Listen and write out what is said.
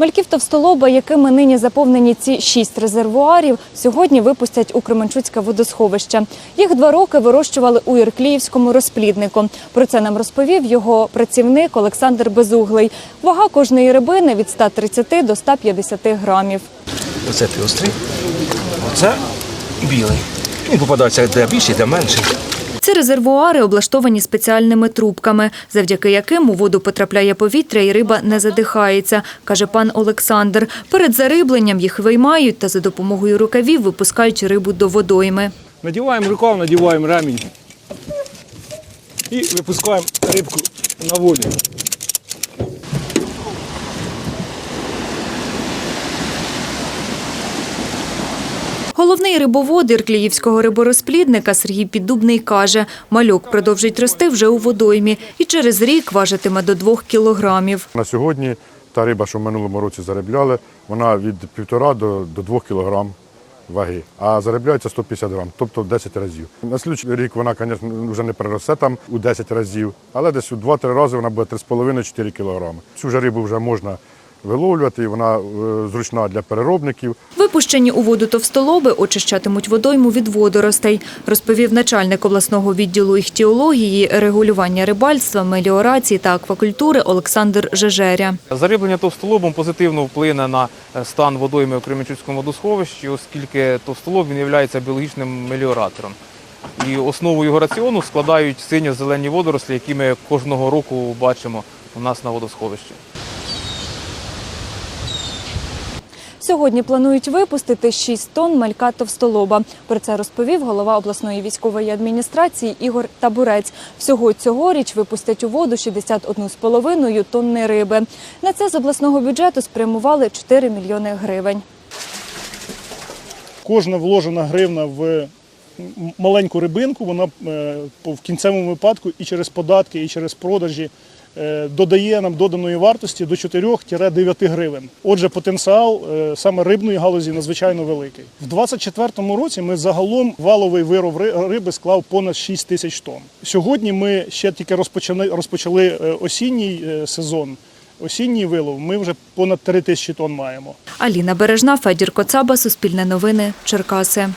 Мальків товстолоба, якими нині заповнені ці шість резервуарів, сьогодні випустять у Кременчуцьке водосховище. Їх два роки вирощували у Іркліївському розпліднику. Про це нам розповів його працівник Олександр Безуглий. Вага кожної рибини від 130 до 150 грамів. Оце ти оце білий. Він попадається де більший, де менший. Ці резервуари облаштовані спеціальними трубками, завдяки яким у воду потрапляє повітря і риба не задихається, каже пан Олександр. Перед зарибленням їх виймають та за допомогою рукавів випускають рибу до водойми. Надіваємо рукав, надіваємо ремінь і випускаємо рибку на волю. Головний рибовод Іркліївського риборозплідника Сергій Піддубний каже, мальок продовжить рости вже у водоймі і через рік важитиме до двох кілограмів. На сьогодні та риба, що в минулому році заробляли, вона від 1,5 до, 2 кг ваги, а заробляється 150 грам, тобто в 10 разів. На слідчий рік вона, звісно, вже не переросте там у 10 разів, але десь у 2-3 рази вона буде 3,5-4 кг. Цю ж рибу вже можна виловлювати, і вона е, зручна для переробників. Випущені у воду товстолоби очищатимуть водойму від водоростей, розповів начальник обласного відділу іхтіології, регулювання рибальства, меліорації та аквакультури Олександр Жежеря. Зариблення товстолобом позитивно вплине на е, стан водойми у Кременчуцькому водосховищі, оскільки товстолоб він є біологічним меліоратором. І основу його раціону складають синьо-зелені водорослі, які ми кожного року бачимо у нас на водосховищі. Сьогодні планують випустити 6 тонн малька товстолоба. Про це розповів голова обласної військової адміністрації Ігор Табурець. Всього цьогоріч випустять у воду 61,5 тонни риби. На це з обласного бюджету спрямували 4 мільйони гривень. Кожна вложена гривна в маленьку рибинку, вона е, в кінцевому випадку і через податки, і через продажі додає нам доданої вартості до 4-9 гривень. Отже, потенціал е, саме рибної галузі надзвичайно великий. В 2024 році ми загалом валовий виров риби склав понад 6 тисяч тонн. Сьогодні ми ще тільки розпочали, розпочали е, осінній е, сезон. Осінній вилов ми вже понад 3 тисячі тонн маємо. Аліна Бережна, Федір Коцаба, Суспільне новини, Черкаси.